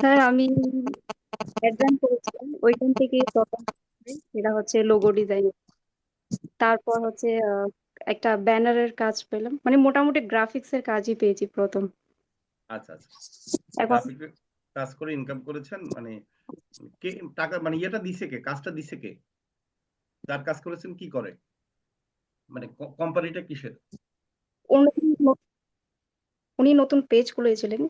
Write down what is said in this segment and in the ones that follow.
Sir আমি exam করেছিলাম। ওইখান থেকে প্রথম সেটা হচ্ছে লোগো ডিজাইন তারপর হচ্ছে একটা ব্যানারের কাজ পেলাম। মানে মোটামুটি গ্রাফিক্স এর কাজই পেয়েছি প্রথম। আচ্ছা আচ্ছা। এখন কাজ করে ইনকাম করেছেন? মানে কে টাকা মানে ইয়েটা দিছে কে? কাজটা দিছে কে? যার কাজ করেছেন কি করে? মানে কোম্পানিটা কিসের? উনি উনি নতুন পেজ খুলেছিলেন।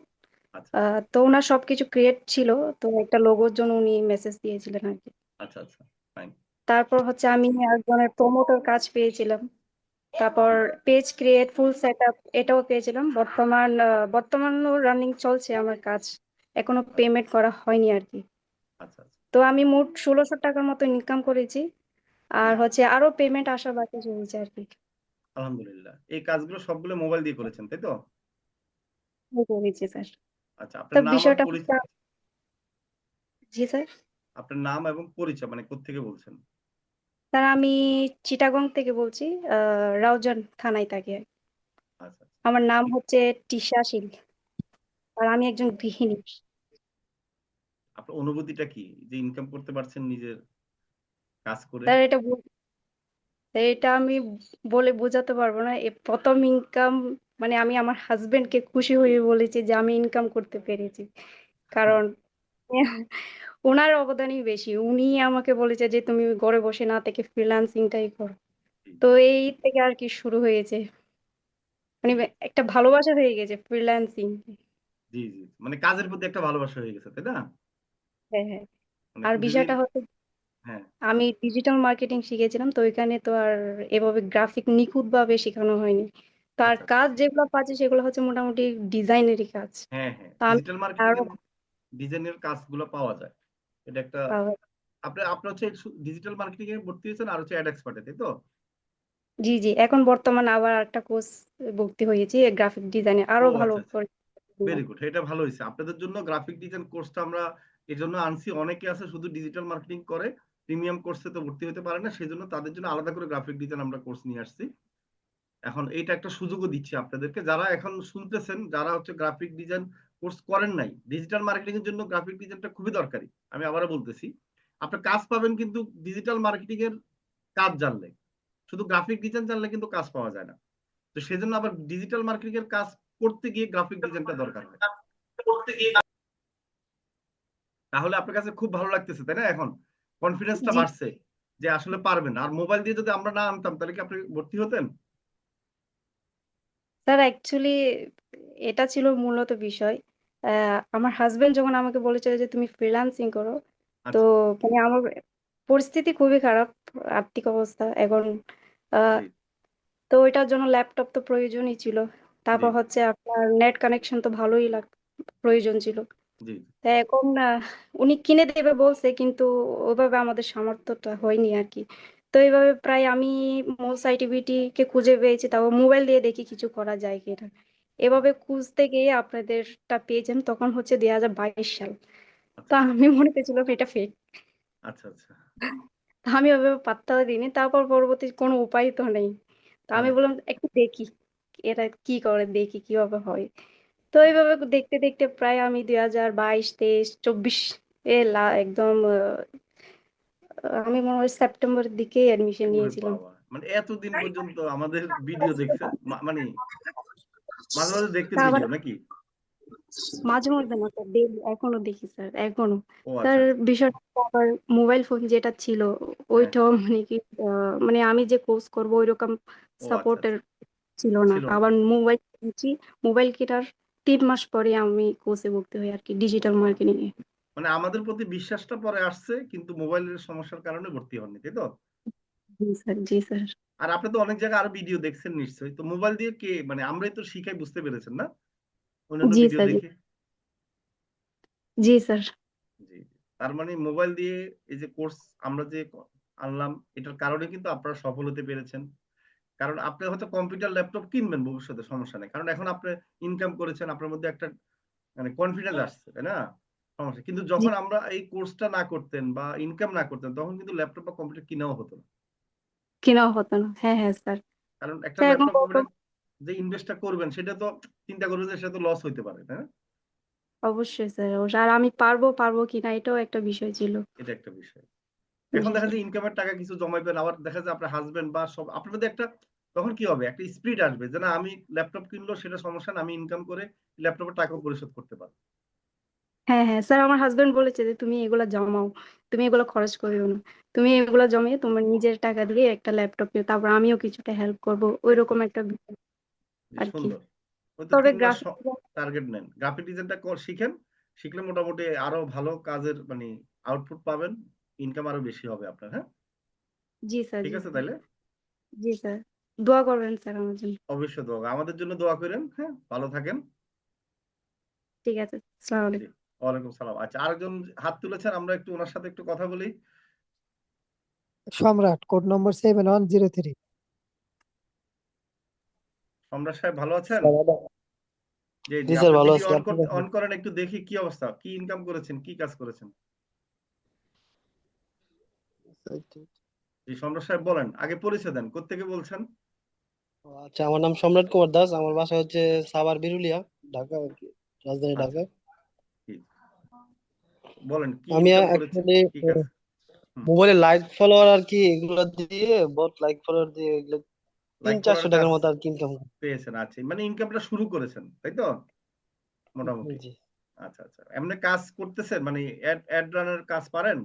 তো ওনার সবকিছু ক্রিয়েট ছিল তো একটা লোগোর জন্য উনি মেসেজ দিয়েছিলেন আর কি। আচ্ছা আচ্ছা ফাইন তারপর হচ্ছে আমি একজনের প্রমোটর কাজ পেয়েছিলাম। তারপর page create full set up এটাও পেয়েছিলাম। বর্তমান আহ, বর্তমানও রানিং চলছে আমার কাজ। এখনও পেমেন্ট করা হয়নি আর কি। আচ্ছা আচ্ছা। তো আমি মোট ষোলোশো টাকার মতো ইনকাম করেছি। আর হচ্ছে আরও পেমেন্ট আসা বাকি চলছে আর কি। আলহামদুলিল্লাহ। এই কাজগুলো সবগুলো মোবাইল দিয়ে করেছেন তাই তো? করেছি স্যার। আচ্ছা আপনার নাম বিষয়টা পরিচয়। জি স্যার। আপনার নাম এবং পরিচয় মানে কোত্থেকে বলছেন? স্যার আমি চিটাগং থেকে বলছি রাউজান থানায় থাকি আচ্ছা আচ্ছা। আমার নাম হচ্ছে টিশা শীল আর আমি একজন গৃহিণী। আপনার অনুভূতিটা কি? যে ইনকাম করতে পারছেন নিজের কাজ করে? স্যার এটা এটা আমি বলে বোঝাতে পারব না। প্রথম ইনকাম মানে আমি আমার হাজবেন্ডকে খুশি হয়ে বলেছি যে আমি ইনকাম করতে পেরেছি। কারণ ওনার অবদানই বেশি। উনি আমাকে বলেছে যে তুমি ঘরে বসে না থেকে ফ্রিল্যান্সিংটাই করো। তো এই থেকে আর কি শুরু হয়েছে। মানে একটা ভালোবাসা হয়ে গেছে ফ্রিল্যান্সিং জি জি। মানে কাজের প্রতি একটা ভালোবাসা হয়ে গেছে তাই না? হ্যাঁ হ্যাঁ। মানে আর বিষয়টা হচ্ছে হ্যাঁ। আমি ডিজিটাল মার্কেটিং শিখেছিলাম তো ওইখানে তো আর এভাবে গ্রাফিক নিখুঁত ভাবে শেখানো হয়নি। তো আর আচ্ছা। আচ্ছা কাজ যেগুলো পাচ্ছি সেগুলো হচ্ছে মোটামুটি ডিজাইনেরই কাজ। হ্যাঁ হ্যাঁ। ডিজিটাল মার্কেটিং ডিজাইনের কাজগুলো পাওয়া যায়। এটা একটা আপনি আপনি হচ্ছে ডিজিটাল মার্কেটিং এ ভর্তি হয়েছেন আর হচ্ছে অ্যাড এক্সপার্টে তাই তো? জি জি। এখন বর্তমান আবার একটা কোর্স ভর্তি হয়েছি গ্রাফিক ডিজাইনে আরও ভালো আচ্ছা আচ্ছা। করে ভেরি গুড এটা ভালো হয়েছে। আপনাদের জন্য গ্রাফিক ডিজাইন কোর্সটা আমরা এর জন্য আনছি। অনেকে আছে শুধু ডিজিটাল মার্কেটিং করে প্রিমিয়াম কোর্সে তো ভর্তি হতে পারে না। সেই জন্য তাদের জন্য আলাদা করে গ্রাফিক ডিজাইন আমরা কোর্স নিয়ে আসছি। এখন এইটা একটা সুযোগও দিচ্ছি আপনাদেরকে। যারা এখন শুনতেছেন যারা হচ্ছে গ্রাফিক ডিজাইন কোর্স করেন নাই ডিজিটাল মার্কেটিং এর জন্য গ্রাফিক ডিজাইনটা খুবই দরকারি আমি আবারও বলতেছি। আপনি কাজ পাবেন কিন্তু ডিজিটাল মার্কেটিং এর কাজ জানলে শুধু গ্রাফিক ডিজাইন জানলে কিন্তু কাজ পাওয়া যায় না। তো সেজন্য আবার ডিজিটাল মার্কেটিং এর কাজ করতে গিয়ে গ্রাফিক ডিজাইনটা দরকার হয়। তাহলে আপনার কাছে খুব ভালো লাগতেছে তাই না? এখন কনফিডেন্সটা বাড়ছে যে আসলে পারবেন। আর মোবাইল দিয়ে যদি আমরা না আনতাম তাহলে কি আপনি ভর্তি হতেন? স্যার অ্যাকচুয়ালি এটা ছিল মূলত বিষয়। আমার হাজবেন্ড যখন আমাকে বলেছিল যে তুমি ফ্রিল্যান্সিং করো তো আচ্ছা। মানে আমার পরিস্থিতি খুবই খারাপ আর্থিক অবস্থা এখন। তো ওইটার জন্য ল্যাপটপ তো প্রয়োজনই ছিল। তারপর হচ্ছে আপনার নেট কানেকশন তো ভালোই লাগ প্রয়োজন ছিল। তা এখন উনি কিনে দেবে বলছে কিন্তু ওইভাবে আমাদের সামর্থ্যটা হয়নি আর কি। তো এইভাবে প্রায় আমি মোস আইটিভিটি কে খুঁজে পেয়েছি তাও মোবাইল দিয়ে দেখি কিছু করা যায় কিনা। এভাবে খুঁজতে গিয়ে আপনাদেরটা পেয়েছেন তখন হচ্ছে দুই হাজার বাইশ সাল। তো আচ্ছা। আমি মনে করেছিলাম এটা ফেক আচ্ছা আচ্ছা। আমি ওইভাবে পাত্তাও দিইনি তারপর পরবর্তী কোনো উপায় তো নেই। তো আমি হ্যাঁ। বললাম একটু দেখি এটা কি করে দেখি কীভাবে হয়? তো এইভাবে দেখতে দেখতে প্রায় আমি দুই হাজার বাইশ তেইশ চব্বিশ এ একদম আমি মনে হয় সেপ্টেম্বরের দিকে অ্যাডমিশন নিয়েছিলাম। মানে এতদিন পর্যন্ত আমাদের ভিডিও দেখছেন? মানে মাঝে মাঝে আবার ভিডিও নাকি? মাঝে মধ্যে না স্যার ডেইলি এখনও দেখি স্যার এখনও। স্যার বিষয়টা আবার মোবাইল ফোন যেটা ছিল হ্যাঁ। ওইটাও মানে কি মানে আমি যে কোর্স করব ওইরকম সাপোর্টের আচ্ছা। ছিল না। আবার মোবাইল কিনছি মোবাইল কেনার তিন মাস পরে আমি কোর্সে ভর্তি হই আর কি ডিজিটাল মার্কেটিং এ। মানে আমাদের প্রতি বিশ্বাসটা পরে আসছে কিন্তু মোবাইলের সমস্যার কারণে ভর্তি হননি তাই তো? জি স্যার আর আপনি তো অনেক জায়গায় আরও ভিডিও দেখছেন নিশ্চয়ই। তো মোবাইল দিয়ে কে মানে আমরাই তো শিখাই বুঝতে পেরেছেন না? অন্যান্য জি ভিডিও স্যার দেখে? জি স্যার। জি তার মানে মোবাইল দিয়ে এই যে কোর্স আমরা যে আনলাম এটার কারণে কিন্তু আপনারা সফল হতে পেরেছেন। কারণ আপনি হয়তো কম্পিউটার ল্যাপটপ কিনবেন ভবিষ্যতে সমস্যা নেই। কারণ এখন আপনি ইনকাম করেছেন আপনার মধ্যে একটা মানে কনফিডেন্স আসছে তাই না? সমস্যা। কিন্তু যখন আমরা এই কোর্সটা না করতেন বা ইনকাম না করতেন তখন কিন্তু ল্যাপটপ বা কম্পিউটার কিনাও হতো না। কেনাও হতো না। হ্যাঁ হ্যাঁ স্যার। কারণ একটা স্যার এখন ল্যাপটপ কত যে ইনভেস্টটা করবেন সেটা তো চিন্তা করবেন যে সেটা তো লস হইতে পারে না? অবশ্যই স্যার অবশ্যই। আর আমি পারব পারব কিনা এটাও একটা বিষয় ছিল। এটা একটা বিষয়। এখন জি দেখা স্যার যায় ইনকামের টাকা কিছু জমাইবেন আবার দেখা যায় আপনার হাজবেন্ড বা সব আপনার মধ্যে একটা তখন কি হবে? একটা স্পিরিট আসবে যে না আমি ল্যাপটপ কিনলো সেটা সমস্যা না আমি ইনকাম করে ল্যাপটপের টাকা পরিশোধ করতে পারব। হ্যাঁ হ্যাঁ। স্যার আমার হাজবেন্ড বলেছে যে তুমি এগুলা জমাও। তুমি এগুলো খরচ করিও না। তুমি এগুলো জমিয়ে তোমার নিজের টাকা দিয়ে একটা ল্যাপটপ নিও। তারপর আমিও কিছুটা হেল্প করব। ওই রকম একটা বিষয় কি। সুন্দর। তবে গ্রাফিক টার্গেট নেন। গ্রাফিক ডিজাইনটা শিখেন। শিখলে মোটামুটি আরও ভালো কাজের মানে আউটপুট পাবেন। ইনকাম আরও বেশি হবে আপনার হ্যাঁ? জি স্যার ঠিক জি আছে স্যার। তাইলে? জি স্যার। দোয়া করবেন স্যার আমার জন্য। অবশ্যই দোয়া। আমাদের জন্য দোয়া করেন হ্যাঁ? ভালো থাকেন। ঠিক আছে আসসালামু আলাইকুম। ওয়ালাইকুম সালাম। আচ্ছা আরেকজন হাত তুলেছেন আমরা একটু ওনার সাথে একটু কথা বলি। Samrat code number seven one zero three. Samrat সাহেব ভালো আছেন? জি জি স্যার, ভালো আছি, অন করেন একটু দেখি কি অবস্থা কি ইনকাম করেছেন কি কাজ করেছেন? জি সম্রাট সাহেব বলেন আগে পরিচয় দেন কোত্থেকে বলছেন? আচ্ছা আমার নাম সম্রাট কুমার দাস আমার বাসা হচ্ছে সাভার বিরুলিয়া ঢাকা আর কি রাজধানী আচ্ছা। ঢাকা। বলেন কি আমি অ্যাকচুয়ালি মোবাইলে লাইক ফলোয়ার আর কি এগুলো দিয়ে বট লাইক ফলোয়ার দিয়ে এগুলো তিন চারশো টাকার মতো আর কি ইনকাম পেয়েছেন আচ্ছা। মানে ইনকামটা শুরু করেছেন তাই তো? মোটামুটি। জি। আচ্ছা আচ্ছা। এমনি কাজ করতেছেন? মানে অ্যাড অ্যাড রানের কাজ পারেন?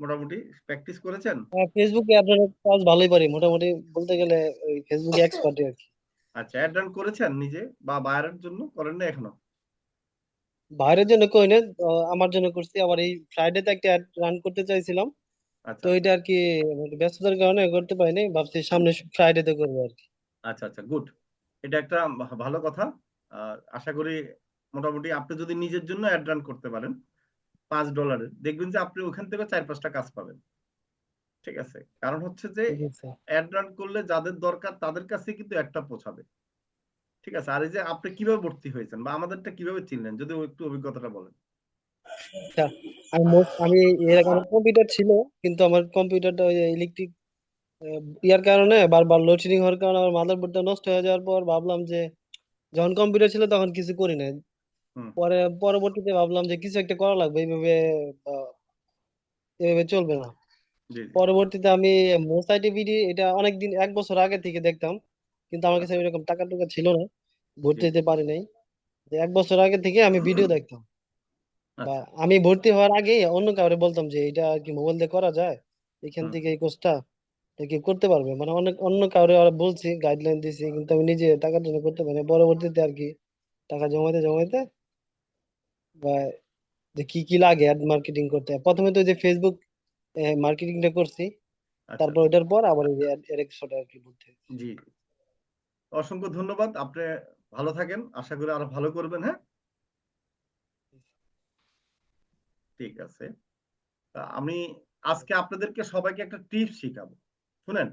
মোটামুটি প্র্যাকটিস করেছেন? ফেসবুকে আপনার কাজ ভালোই পারি। মোটামুটি বলতে গেলে ওই ফেসবুকে এক্সপার্ট আর কি। আচ্ছা অ্যাড রান করেছেন নিজে? বা বায়ারের জন্য? করেন না এখনও? বাইরের জন্য কই না আমার জন্য করছি। আবার এই ফ্রাইডেতে একটা অ্যাড রান করতে চাইছিলাম। আচ্ছা। তো এটা আর কি মানে ব্যস্ততার কারণে করতে পারিনি ভাবছি সামনে ফ্রাইডেতে করব আর কি। আচ্ছা আচ্ছা গুড এটা একটা ভা- ভালো কথা। আহ, আশা করি মোটামুটি আপনি যদি নিজের জন্য অ্যাড রান করতে পারেন পাঁচ ডলারের দেখবেন যে আপনি ওখান থেকে চার পাঁচটা কাজ পাবেন। ঠিক আছে? কারণ হচ্ছে যে ঠিক আছে। অ্যাড রান করলে যাদের দরকার তাদের কাছে কিন্তু একটা পৌঁছাবে। ঠিক আছে। আর এই যে আপনি কীভাবে ভর্তি হয়েছেন বা আমাদেরটা কীভাবে চিনলেন? যদি একটু অভিজ্ঞতাটা বলেন। আচ্ছা আমি আমি এর আগে আমার কম্পিউটার ছিল কিন্তু আমার কম্পিউটারটা ওই ইলেকট্রিক ইয়ার কারণে বারবার লোডশেডিং হওয়ার কারণে আমার মাদারবোর্ডটা নষ্ট হয়ে যাওয়ার পর ভাবলাম যে যখন কম্পিউটার ছিল তখন কিছু করি পরে পরবর্তীতে ভাবলাম যে কিছু একটা করা লাগবে এইভাবে এভাবে চলবে না। পরবর্তীতে আমি মোসাইটি ভিডি এটা অনেকদিন এক বছর আগে থেকে দেখতাম। কিন্তু আমার কাছে এরকম টাকা টুকা ছিল না ভর্তি। হতে পারি নাই। তো এক বছর আগে থেকে আমি ভিডিও দেখতাম। বা আচ্ছা। আমি ভর্তি হওয়ার আগে অন্য কাউরে বলতাম যে এটা কি মোবাইল দিয়ে করা যায়? এখান থেকে এই কোর্সটা কি করতে পারবে? মানে অনেক অন্য কাউরে ওরা বলছি গাইডলাইন দিছি কিন্তু আমি নিজে টাকার জন্য করতে পারি। পরবর্তীতে আর কি টাকা জমাইতে জমাইতে বা যে কি কি লাগে অ্যাড মার্কেটিং করতে। প্রথমে তো যে ফেসবুক মার্কেটিংটা করছি। আচ্ছা। তারপর ওইটার পর আবার এই যে এক্সট্রা আর কি। জি জি। অসংখ্য ধন্যবাদ। আপনি ভালো থাকেন। আশা করি আরও ভালো করবেন হ্যাঁ? ঠিক আছে। আমি আজকে আপনাদেরকে সবাইকে একটা টিপস শিখাবো। শুনেন,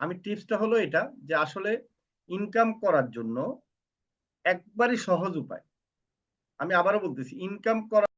আমি টিপসটা হলো এটা যে আসলে ইনকাম করার জন্য একবারই সহজ উপায়। আমি আবারও বলতেছি ইনকাম করা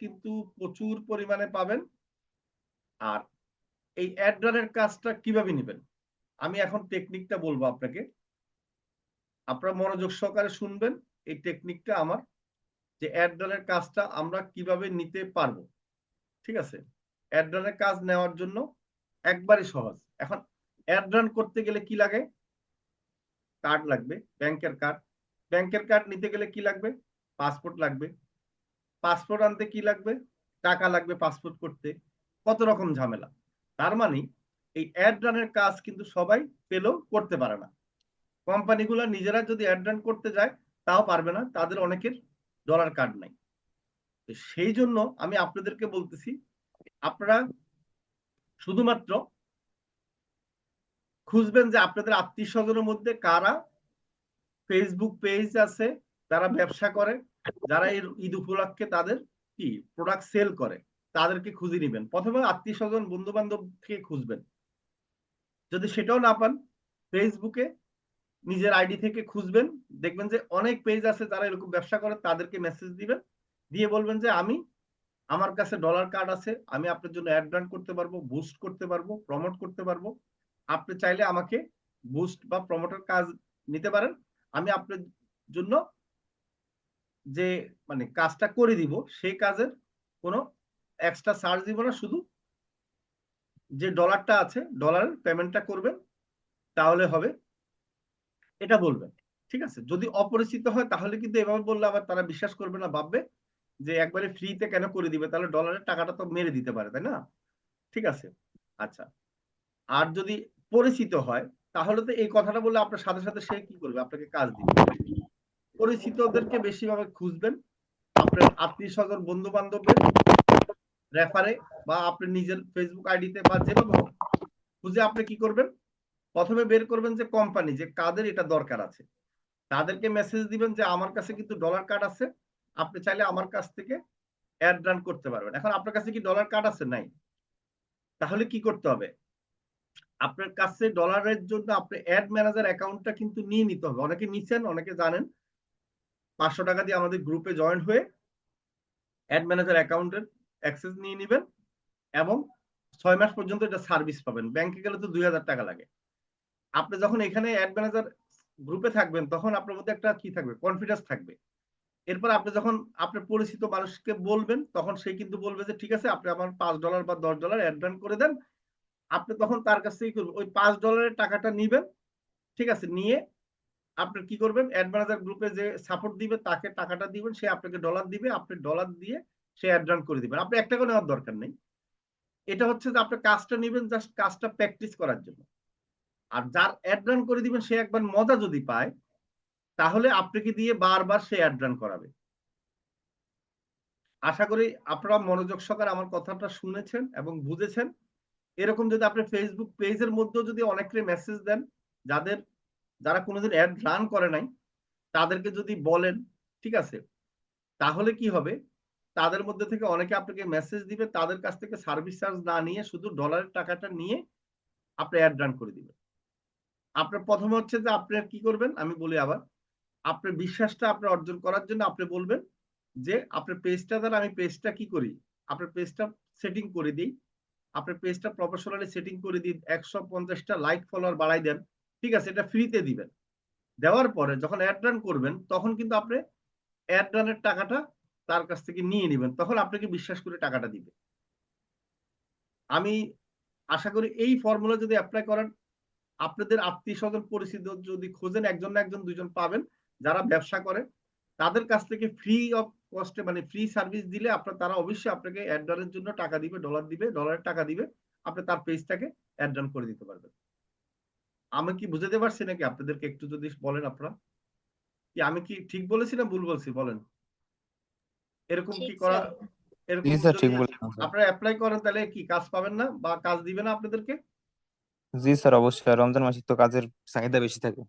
কিন্তু প্রচুর পরিমাণে পাবেন। আর এই অ্যাড কাজটা কীভাবে নেবেন? আমি এখন টেকনিকটা বলব আপনাকে। আপনারা মনোযোগ সহকারে শুনবেন এই টেকনিকটা আমার, যে অ্যাড কাজটা আমরা কীভাবে নিতে পারব। ঠিক আছে? অ্যাড কাজ নেওয়ার জন্য একবারই সহজ। এখন অ্যাড রান করতে গেলে কি লাগে? কার্ড লাগবে ব্যাংকের কার্ড ব্যাংকের কার্ড নিতে গেলে কি লাগবে? পাসপোর্ট লাগবে। পাসপোর্ট আনতে কি লাগবে? টাকা লাগবে পাসপোর্ট করতে। কত রকম ঝামেলা। তার মানে এই অ্যাড রানের কাজ কিন্তু সবাই পেলেও করতে পারে না। কোম্পানিগুলো নিজেরা যদি অ্যাড রান করতে যায়, তাও পারবে না। তাদের অনেকের ডলার কার্ড নাই। সেই জন্য আমি আপনাদেরকে বলতেছি, আপনারা শুধুমাত্র খুঁজবেন যে আপনাদের আত্মীয় স্বজনের মধ্যে কারা ফেসবুক পেজ আছে, তারা ব্যবসা করে যারা এর ঈদ উপলক্ষে তাদের কি প্রোডাক্ট সেল করে, তাদেরকে খুঁজে নিবেন। প্রথমে আত্মীয় স্বজন বন্ধু বান্ধব থেকে খুঁজবেন। যদি সেটাও না পান ফেসবুকে নিজের আইডি থেকে খুঁজবেন। দেখবেন যে অনেক পেজ আছে যারা এরকম ব্যবসা করে, তাদেরকে মেসেজ দিবেন। দিয়ে বলবেন যে, আমি, আমার কাছে ডলার কার্ড আছে, আমি আপনার জন্য অ্যাড রান করতে পারব বুস্ট করতে পারব প্রমোট করতে পারব। আপনি চাইলে আমাকে বুস্ট বা প্রমোটের কাজ নিতে পারেন। আমি আপনার জন্য যে মানে কাজটা করে দিব, সেই কাজের কোনো এক্সট্রা চার্জ দিব না, শুধু যে ডলারটা আছে ডলারের পেমেন্টটা করবেন, তাহলে হবে এটা বলবেন, ঠিক আছে? যদি অপরিচিত হয়, তাহলে কিন্তু এভাবে বললে আবার তারা বিশ্বাস করবে না, ভাববে যে একবারে ফ্রিতে কেন করে দিবে, তাহলে ডলারের টাকাটা তো মেরে দিতে পারে, তাই না? ঠিক আছে? আচ্ছা আর যদি পরিচিত হয়, তাহলে তো এই কথাটা বললে আপনার সাথে সাথে সে কি করবে? আপনাকে কাজ দিবে। পরিচিতদেরকে বেশিভাবে খুঁজবেন। আপনার আত্মীয় স্বজন বন্ধু বান্ধবের রেফারে বা আপনি নিজের ফেসবুক আইডিতে বা যেভাবে হোক, খুঁজে আপনি কি করবেন? প্রথমে বের করবেন যে কোম্পানি যে কাদের এটা দরকার আছে। তাদেরকে মেসেজ দিবেন যে, আমার কাছে কিন্তু ডলার কার্ড আছে। আপনি চাইলে আমার কাছ থেকে অ্যাড রান করতে পারবেন। এখন আপনার কাছে কি ডলার কার্ড আছে? নাই। তাহলে কি করতে হবে? আপনার কাছে ডলারের জন্য আপনি অ্যাড ম্যানেজার অ্যাকাউন্টটা কিন্তু নিয়ে নিতে হবে। অনেকে নিচ্ছেন অনেকে জানেন। পাঁচশো টাকা দিয়ে আমাদের গ্রুপে জয়েন হয়ে অ্যাড ম্যানেজার অ্যাকাউন্টের অ্যাক্সেস নিয়ে নেবেন এবং ছয় মাস পর্যন্ত এটা সার্ভিস পাবেন। ব্যাংকে গেলে তো দুই হাজার টাকা লাগে। আপনি যখন এখানে অ্যাড ম্যানেজার গ্রুপে থাকবেন, তখন আপনার মধ্যে একটা কি থাকবে? কনফিডেন্স থাকবে। এরপর আপনি যখন আপনার পরিচিত মানুষকে বলবেন, তখন সে কিন্তু বলবে যে, ঠিক আছে, আপনি আমার পাঁচ ডলার বা দশ ডলার অ্যাডভান করে দেন। আপনি তখন তার কাছ থেকে ওই পাঁচ ডলারের টাকাটা নিবেন। ঠিক আছে, নিয়ে আপনি কি করবেন? অ্যাড ম্যানেজার গ্রুপে যে সাপোর্ট দিবে, তাকে টাকাটা দিবেন, সে আপনাকে ডলার দিবে, আপনি ডলার দিয়ে সে অ্যাডভান করে দিবেন। আপনি এক টাকা নেওয়ার দরকার নেই। এটা হচ্ছে যে আপনি কাজটা নেবেন জাস্ট কাজটা প্র্যাকটিস করার জন্য। আর যার অ্যাড রান করে দিবেন, সে একবার মজা যদি পায়, তাহলে আপনাকে দিয়ে বারবার সে অ্যাড রান করাবে। আশা করি আপনারা মনোযোগ সহকারে আমার কথাটা শুনেছেন এবং বুঝেছেন। এরকম যদি আপনি ফেসবুক পেজের মধ্যেও যদি অনেকে মেসেজ দেন, যাদের যারা কোনোদিন অ্যাড রান করে নাই, তাদেরকে যদি বলেন, ঠিক আছে? তাহলে কি হবে? তাদের মধ্যে থেকে অনেকে আপনাকে মেসেজ দিবে, তাদের কাছ থেকে সার্ভিস চার্জ না নিয়ে শুধু ডলারের টাকাটা নিয়ে আপনি অ্যাড রান করে দিবেন। আপনার প্রথমে হচ্ছে যে আপনি কি করবেন? আমি বলি আবার, আপনার বিশ্বাসটা আপনি অর্জন করার জন্য আপনি বলবেন যে, আপনার পেজটা দ্বারা আমি পেজটা কি করি? আপনার পেজটা সেটিং করে দিই। আপনার পেজটা প্রফেশনালি সেটিং করে দিন। একশো পঞ্চাশটা লাইক ফলোয়ার বাড়াই দেন। ঠিক আছে, এটা ফ্রিতে দিবেন। দেওয়ার পরে যখন অ্যাড রান করবেন, তখন কিন্তু আপনি অ্যাড রানের টাকাটা তার কাছ থেকে নিয়ে নেবেন, তখন আপনাকে বিশ্বাস করে টাকাটা দিবে। আমি আশা করি এই ফর্মুলা যদি অ্যাপ্লাই করেন, আপনাদের আত্মীয় স্বজন পরিচিত যদি খোঁজেন, একজন না একজন দুজন পাবেন, যারা ব্যবসা করে, তাদের কাছ থেকে ফ্রি অফ কস্টে মানে ফ্রি সার্ভিস দিলে আপনার, তারা অবশ্যই আপনাকে অ্যাডারের জন্য টাকা দিবে ডলার দিবে ডলারের টাকা দিবে, আপনি তার পেজটাকে অ্যাড রান করে দিতে পারবেন। আমি কি বুঝাতে পারছি নাকি? আপনাদেরকে একটু যদি বলেন আপনারা। কি আমি কি ঠিক বলেছি না ভুল বলছি? বলেন। এরকম কি করা এরকম জি স্যার ঠিক বলেছেন আপনারা অ্যাপ্লাই করেন তাহলে কি কাজ পাবেন না বা কাজ দিবেন না আপনাদেরকে? জি স্যার অবশ্যই। রমজান মাসে তো কাজের চাহিদা বেশি থাকে।